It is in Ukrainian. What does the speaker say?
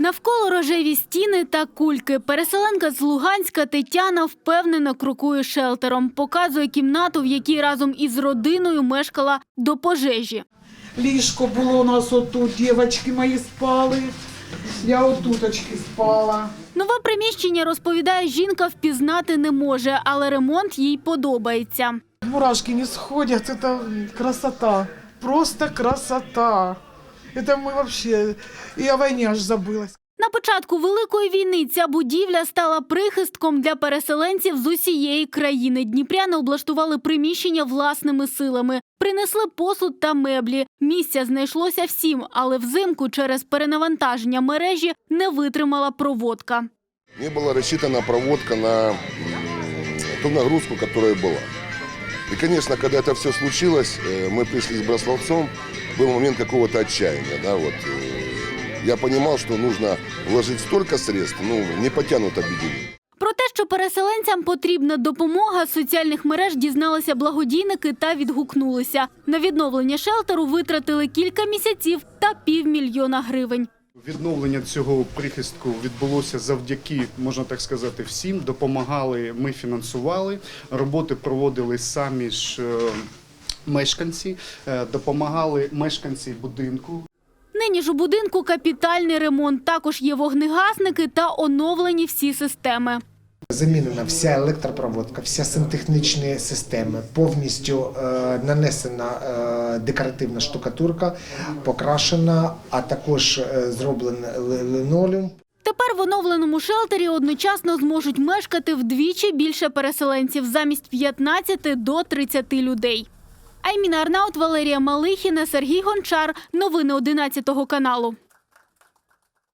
Навколо рожеві стіни та кульки. Переселенка з Луганська Тетяна впевнено крокує шелтером. Показує кімнату, в якій разом із родиною мешкала до пожежі. Ліжко було у нас отут, дівчатки мої спали. Я отуточки спала. Нове приміщення, розповідає жінка, впізнати не може, але ремонт їй подобається. Мурашки не сходят, это красота. Просто красота. Это мы вообще... И о войне аж забылась. На початку Великої війни ця будівля стала прихистком для переселенців з усієї країни. Дніпряни облаштували приміщення власними силами, принесли посуд та меблі. Місця знайшлося всім, але взимку через перенавантаження мережі не витримала проводка. Не была рассчитана проводка на м, ту нагрузку, которая была. И, конечно, когда это все случилось, э, мы пришли с Браславцом, был момент какого-то отчаяния. Да, вот, э, я понимал, что нужно вложить столько средств, ну, не потянут объединение. Про те, що переселенцям потрібна допомога, з соціальних мереж дізналися благодійники та відгукнулися. На відновлення шелтеру витратили кілька місяців та півмільйона гривень. Відновлення цього прихистку відбулося завдяки, можна так сказати, всім. Допомагали, ми фінансували. Роботи проводили самі ж е, мешканці, е, допомагали мешканці будинку. Нині ж у будинку капітальний ремонт. Також є вогнегасники та оновлені всі системи. Замінена вся електропроводка, вся сантехнічні системи, повністю е, нанесена е, декоративна штукатурка, покрашена, а також е, зроблений ли- лінолеум. Тепер в оновленому шелтері одночасно зможуть мешкати вдвічі більше переселенців замість 15 до 30 людей. Айміна Арнаут, Валерія Малихіна, Сергій Гончар. Новини 11 каналу.